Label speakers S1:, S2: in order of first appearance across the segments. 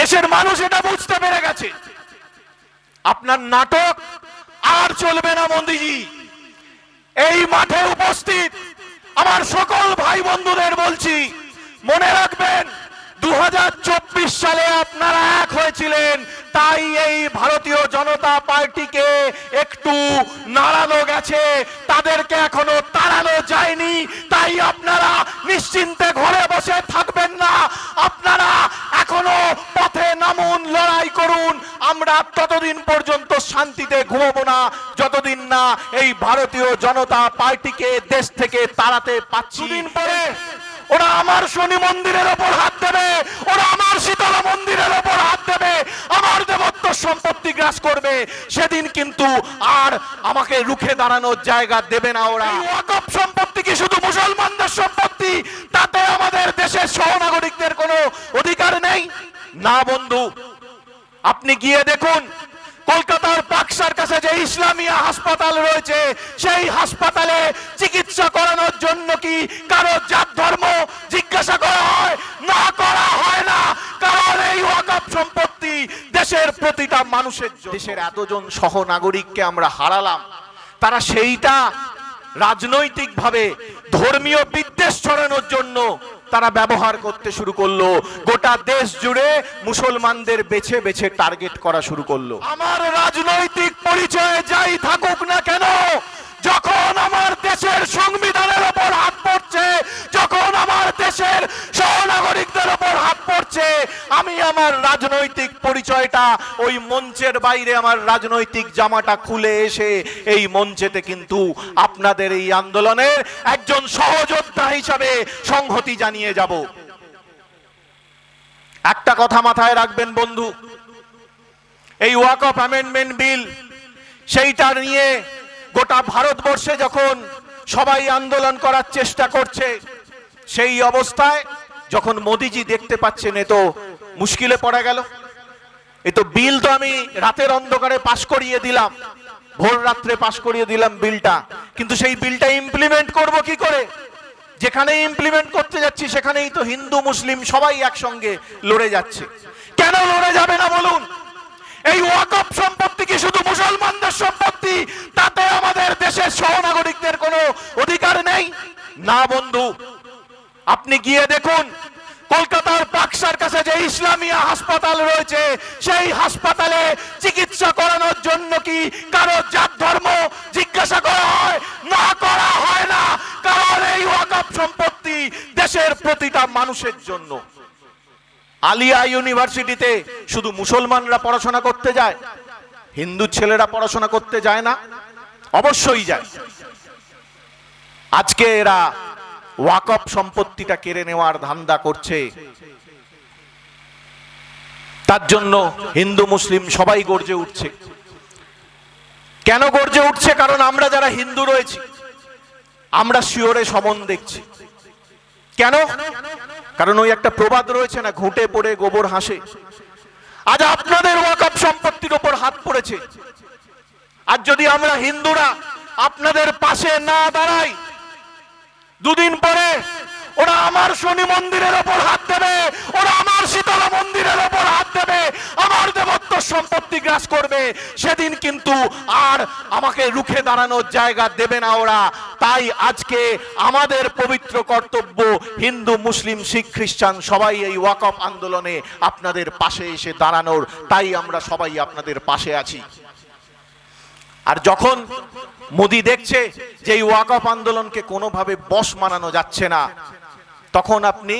S1: দেশের মানুষ এটা বুঝতে পেরে গেছে। আপনার নাটক আর চলবে না মন্দিজি এই মাঠে উপস্থিত আমার সকল ভাই বন্ধুদের বলছি, মনে রাখবেন দু হাজার চব্বিশ সালে আপনারা এক হয়েছিলেন, তাই এই ভারতীয় জনতা পার্টিকে একটু নাড়ানো গেছে, তাদেরকে এখনও তাড়ানো যায়নি, তাই আপনারা নিশ্চিন্তে ঘরে বসে থাকবেন না আপনারা এখনও পথে নামুন লড়াই করুন আমরা ততদিন পর্যন্ত শান্তিতে ঘুমাবো না যতদিন না এই ভারতীয় জনতা পার্টিকে দেশ থেকে তাড়াতে পাচ্ছি দিন পরে ওরা আমার শনি মন্দিরের ওপর হাত দেবে ওরা আমার শীতলা মন্দিরের ওপর হাত দেবে আমার দেবত্ব সম্পত্তি গ্রাস করবে। সেদিন কিন্তু আর আমাকে রুখে দাঁড়ানোর জায়গা দেবে না ওরা। ওয়াকফ সম্পত্তি কি শুধু মুসলমানদের সম্পত্তি? তাতে আমাদের দেশের সহনাগরিকদের কোনো অধিকার নেই? না বন্ধু আপনি গিয়ে দেখুন, কলকাতার পাকসার কাছে যে ইসলামিয়া হাসপাতাল রয়েছে, সেই হাসপাতালে চিকিৎসা করানোর জন্য কি কারও জাত ধর্ম জিজ্ঞাসা করা হয়? না করা হয় না, কারণ এই ওয়াকফ সম্পত্তি দেশের প্রতিটা মানুষের দেশের এতজন সহনাগরিককে আমরা হারালাম, তারা সেইটা রাজনৈতিকভাবে ধর্মীয় বিদ্বেষ ছড়ানোর জন্য তারা ব্যবহার করতে শুরু করল। গোটা দেশ জুড়ে মুসলমানদের বেছে বেছে টার্গেট করা শুরু করল। আমার রাজনৈতিক পরিচয়ে যাই থাকুক না কেন, যখন আমার দেশের সংবিধানের ওপর হাত পড়ছে যখন আমার দেশের সহনাগরিকদের ওপর হাত পড়ছে আমি আমার রাজনৈতিক পরিচয়টা, ওই মঞ্চের বাইরে আমার রাজনৈতিক জামাটা খুলে এসে এই মঞ্চেতে কিন্তু আপনাদের এই আন্দোলনের একজন সহযোদ্ধা হিসাবে সংহতি জানিয়ে যাব। একটা কথা মাথায় রাখবেন বন্ধু, এই ওয়াক অফ অ্যামেন্ডমেন্ট বিল, সেইটা নিয়ে গোটা ভারতবর্ষে যখন সবাই আন্দোলন করার চেষ্টা করছে, সেই অবস্থায় যখন মোদিজি দেখতে পাচ্ছেন এ তো মুশকিলে পড়া গেল। এ তো বিল তো আমি রাতের অন্ধকারে পাশ করিয়ে দিলাম। ভোর রাত্রে পাশ করিয়ে দিলাম বিলটা। কিন্তু সেই বিলটা ইমপ্লিমেন্ট করব কি করে? যেখানে ইমপ্লিমেন্ট করতে যাচ্ছি, সেখানেই তো হিন্দু, মুসলিম সবাই একসঙ্গে লড়ে যাচ্ছে। কেন লড়ে যাবে না বলুন? এই ওয়াকফ সম্পত্তি কি শুধু মুসলমানদের সম্পত্তি? তাতে আমাদের দেশের সহনাগরিকদের কোনো অধিকার নেই? না বন্ধু, আপনি গিয়ে দেখুন কলকাতার পাকসার কাছে যে ইসলামিয়া হাসপাতাল রয়েছে, সেই হাসপাতালে চিকিৎসা করানোর জন্য কি কারও জাত ধর্ম জিজ্ঞাসা করা হয়? না করা হয় না। কারণ এই ওয়াকফ সম্পত্তি দেশের প্রতিটা মানুষের জন্য। আলিয়া ইউনিভার্সিটিতে শুধু মুসলমানরা পড়াশোনা করতে যায়, হিন্দু ছেলেরা পড়াশোনা করতে যায় না, অবশ্যই যায়। আজকে এরা ওয়াকফ সম্পত্তিটা কেড়ে নেওয়ার ধান্দা করছে। তার জন্য হিন্দু, মুসলিম সবাই গর্জে উঠছে। কেন গর্জে উঠছে? কারণ আমরা যারা হিন্দু রয়েছি, আমরা শিওরে সমন দেখছি। কেন? কারণ ওই একটা প্রবাদ রয়েছে না, ঘুঁটে পড়ে গোবর হাসে। আজ আপনাদের ওয়াকফ সম্পত্তির উপর হাত পড়েছে। আর যদি আমরা হিন্দুরা আপনাদের পাশে না দাঁড়াই দুদিন পরে ওরা আমার শনি মন্দিরের ওপর হাত দেবে, ওরা আমার শীতলা মন্দিরের ওপর হাত দেবে, আমার দেবত্ব সম্পত্তি গ্রাস করবে। সেদিন কিন্তু আর আমাকে রুখে দাঁড়ানোর জায়গা দেবে না ওরা। তাই আজকে আমাদের পবিত্র কর্তব্য হিন্দু, মুসলিম, শিখ, খ্রিস্টান সবাই এই ওয়াকফ আন্দোলনে আপনাদের পাশে এসে দাঁড়ানোর। তাই আমরা সবাই আপনাদের পাশে আছি। আর যখন মোদি দেখছে যে এই ওয়াকফ আন্দোলনকে কোনোভাবে বস মানানো যাচ্ছে না, তখন আপনি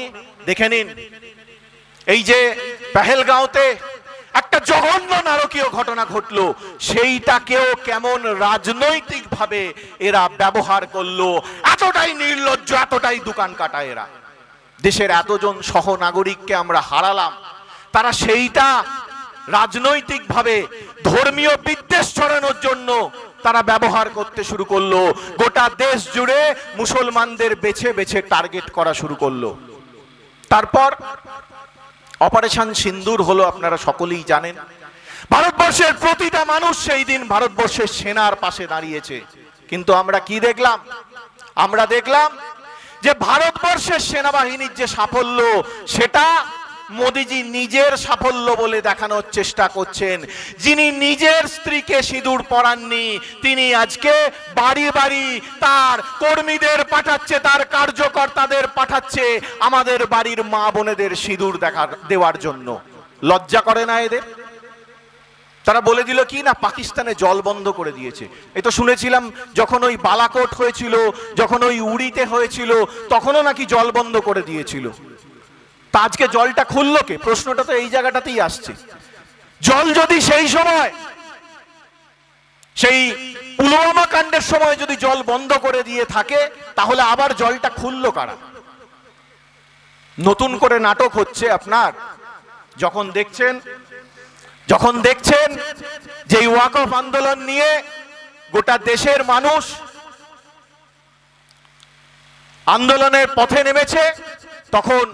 S1: দেখে নিন, এই যে পেহেলগাঁওতে একটা জঘন্য নারকীয় ঘটনা ঘটলো, সেইটাকেও কেমন রাজনৈতিকভাবে এরা ব্যবহার করল, এতটাই নির্লজ্জ, এতটাই দোকান কাটা এরা। দেশের এতজন সহনাগরিককে আমরা হারালাম, তারা সেইটা রাজনৈতিকভাবে ধর্মীয় বিদ্বেষ ছড়ানোর জন্য তারা ব্যবহার করতে শুরু করল। গোটা দেশ জুড়ে মুসলমানদের বেছে বেছে টার্গেট করা শুরু করল। তারপর অপারেশন সিন্দুর হলো আপনারা সকলেই জানেন। ভারতবর্ষের প্রতিটা মানুষ সেই দিন ভারতবর্ষের সেনার পাশে দাঁড়িয়েছে। কিন্তু আমরা কি দেখলাম? আমরা দেখলাম যে ভারতবর্ষের সেনাবাহিনীর যে সাফল্য, সেটা মোদিজি নিজের সাফল্য বলে দেখানোর চেষ্টা করছেন। যিনি নিজের স্ত্রীকে সিঁদুর পরাননি, তিনি আজকে বাড়ি বাড়ি তার কর্মীদের পাঠাচ্ছে, তার কার্যকর্তাদের পাঠাচ্ছে আমাদের বাড়ির মা বোনেদের সিঁদুর দেখার দেওয়ার জন্য। লজ্জা করে না এদের? তারা বলে দিল, কি না, পাকিস্তানে জল বন্ধ করে দিয়েছে। এই তো শুনেছিলাম, যখন ওই বালাকোট হয়েছিল, যখন ওই উড়িতে হয়েছিল, তখনও নাকি জল বন্ধ করে দিয়েছিল। আজকে জলটা খুললো কে? প্রশ্নটা তো এই জায়গাটাতেই আসছে। জল যদি সেই সময়, সেই পুলওয়ামা কাণ্ডের সময় যদি জল বন্ধ করে দিয়ে থাকে, তাহলে আবার জলটা খুললো কারা? নতুন করে নাটক হচ্ছে আপনার, যখন দেখছেন যখন দেখছেন যে ওয়াকফ আন্দোলন নিয়ে গোটা দেশের মানুষ আন্দোলনের পথে নেমেছে, তখন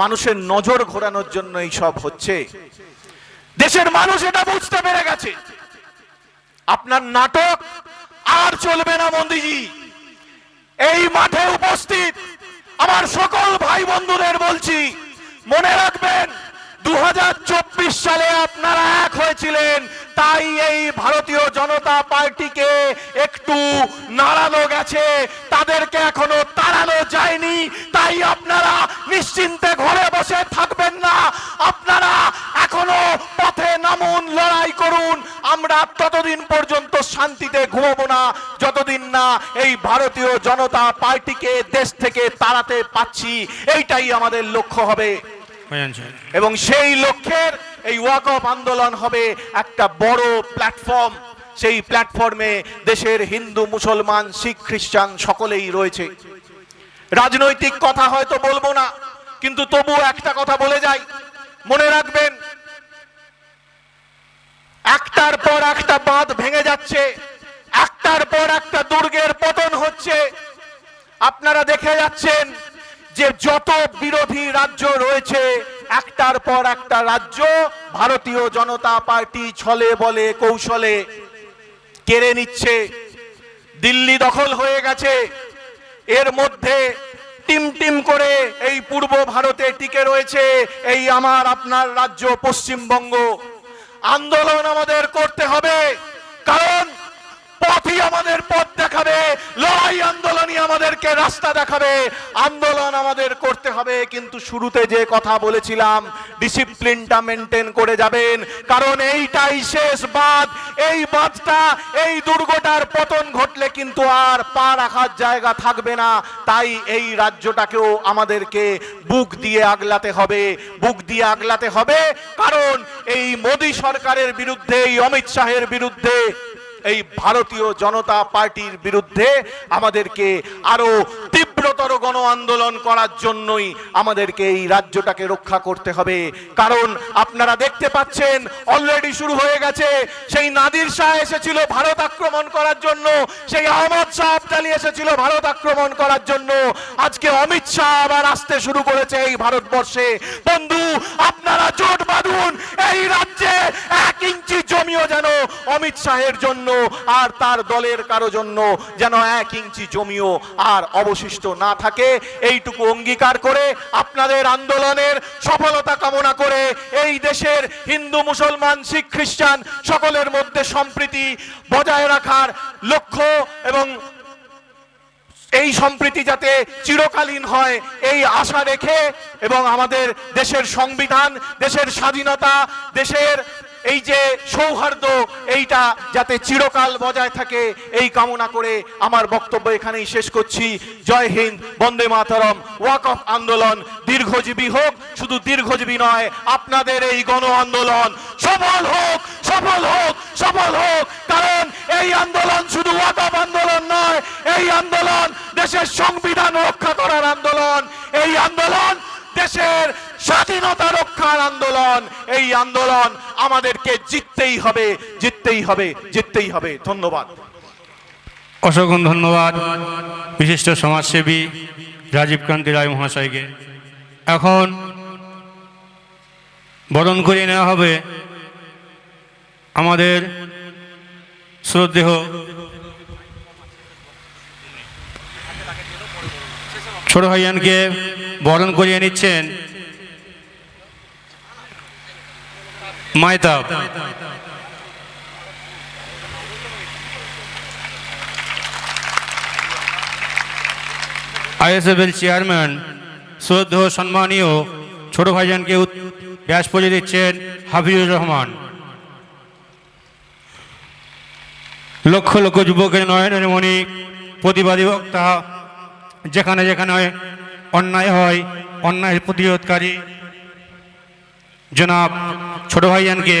S1: মানুষের নজর ঘোরানোর জন্য এই সব হচ্ছে। দেশের মানুষ এটা বুঝতে পেরে গেছে। আপনার নাটক আর চলবে না মন্দিজি এই মাঠে উপস্থিত আমার সকল ভাই বন্ধুদের বলছি, মনে রাখবেন দু হাজার চব্বিশ সালে আপনারা এক হয়েছিলেন, তাই এই ভারতীয় জনতা পার্টিকে একটু নাড়ানো গেছে, তাদেরকে এখনও তাড়ানো যায়নি তাই আপনারা নিশ্চিন্তে ঘরে বসে থাকবেন না। আপনারা এখনও পথে নামুন লড়াই করুন। আমরা ততদিন পর্যন্ত শান্তিতে ঘুমাবো না। যতদিন না এই ভারতীয় জনতা পার্টিকে দেশ থেকে তাড়াতে পাচ্ছি এইটাই আমাদের লক্ষ্য হবে। এবং সেই লক্ষ্যের এই ওয়াকফ আন্দোলন হবে একটা বড় প্ল্যাটফর্ম। সেই প্ল্যাটফর্মে দেশের হিন্দু মুসলমান শিখ খ্রিস্টান সকলেই রয়েছে। রাজনৈতিক কথা হয়তো বলব না, কিন্তু তবু একটা কথা বলে যাই। মনে রাখবেন, একটার পর একটা বাঁধ ভেঙে যাচ্ছে, একটার পর একটা দুর্গের পতন হচ্ছে। আপনারা দেখে যাচ্ছেন যে যত বিরোধী রাজ্য রয়েছে, একটার পর একটা রাজ্য ভারতীয় জনতা পার্টি ছলে বলে, কৌশলে কেড়ে নিচ্ছে। দিল্লি দখল হয়ে গেছে এর মধ্যে টিম টিম করে এই পূর্ব ভারতে টিকে রয়েছে এই আমার আপনার রাজ্য পশ্চিমবঙ্গ। আন্দোলন আমাদের করতে হবে, কারণ পথই আমাদের পথ দেখাবে, লড়াই আন্দোলনই আমাদেরকে রাস্তা দেখাবে, আন্দোলন আমাদের করতে হবে। কিন্তু শুরুতে যে কথা বলেছিলাম ডিসিপ্লিনটা মেনটেন করে যাবেন। কারণ এইটাই শেষ বাঁধ এই বাঁধটা এই দুর্গটার পতন ঘটলে কিন্তু আর পা রাখার জায়গা থাকবে না। তাই এই রাজ্যটাকেও আমাদেরকে বুক দিয়ে আগলাতে হবে, বুক দিয়ে আগলাতে হবে। কারণ এই মোদী সরকারের বিরুদ্ধে, এই অমিত শাহের বিরুদ্ধে এই ভারতীয় জনতা পার্টির বিরুদ্ধে আমাদেরকে আরও তীব্রতর গণ আন্দোলন করার জন্যই আমাদেরকে এই রাজ্যটাকে রক্ষা করতে হবে। কারণ আপনারা দেখতে পাচ্ছেন অলরেডি শুরু হয়ে গেছে। সেই নাদির শাহ এসেছিল ভারত আক্রমণ করার জন্য। সেই আহমদ শাহ আবদালি এসেছিল ভারত আক্রমণ করার জন্য। আজকে অমিত শাহ আবার আসতে শুরু করেছে এই ভারতবর্ষে। বন্ধু, আপনারা জোট বাঁধুন, এই রাজ্যে এক ইঞ্চি জমিও যেন অমিত শাহের জন্য আর তার দলের কারও জন্য যেন এক ইঞ্চি জমিও আর অবশিষ্ট না থাকে, এইটুকু অঙ্গীকার করে আপনাদের আন্দোলনের সফলতা কামনা করে এই দেশের হিন্দু, মুসলমান, শিখ, খ্রিস্টান সকলের মধ্যে সম্প্রীতি বজায় রাখার লক্ষ্য এবং এই সম্প্রীতি যাতে চিরকালীন হয়, এই আশা রেখে এবং আমাদের দেশের সংবিধান, দেশের স্বাধীনতা, দেশের এই যে সৌহার্দ্য, এইটা যাতে চিরকাল বজায় থাকে, এই কামনা করে আমার বক্তব্য এখানেই শেষ করছি। জয় হিন্দ, বন্দে মাতরম, ওয়াক অফ আন্দোলন, দীর্ঘজীবী হোক, শুধু দীর্ঘজীবী নয়, আপনাদের এই গণ আন্দোলন সফল হোক সফল হোক সফল হোক। কারণ এই আন্দোলন শুধু ওয়াক অফ আন্দোলন নয়, এই আন্দোলন দেশের সংবিধান রক্ষা করার আন্দোলন। এই আন্দোলন দেশের স্বাধীনতা রক্ষার আন্দোলন, এই আন্দোলন আমাদেরকে জিততেই হবে জিততেই হবে জিততেই হবে। ধন্যবাদ।
S2: অসংখ্য ধন্যবাদ বিশিষ্ট সমাজসেবী রাজীব কান্তি রায় মহাশয়কে। এখন বরণ করিয়ে নেওয়া হবে আমাদের শ্রদ্ধেহ ছোট ভাইয়ানকে বরণ করিয়ে নিচ্ছেন মাইতাব। আইএসএফের চেয়ারম্যান শ্রদ্ধ সম্মানীয় ছোট ভাইজানকে ব্যাস পড়িয়ে দিচ্ছেন হাফিজুর রহমান। লক্ষ লক্ষ যুবকের নয়নের মণি প্রতিবাদী বক্তা যেখানে যেখানে অন্যায় হয় অন্যায়ের প্রতিরোধকারী। জনাব ছোট ভাইজানকে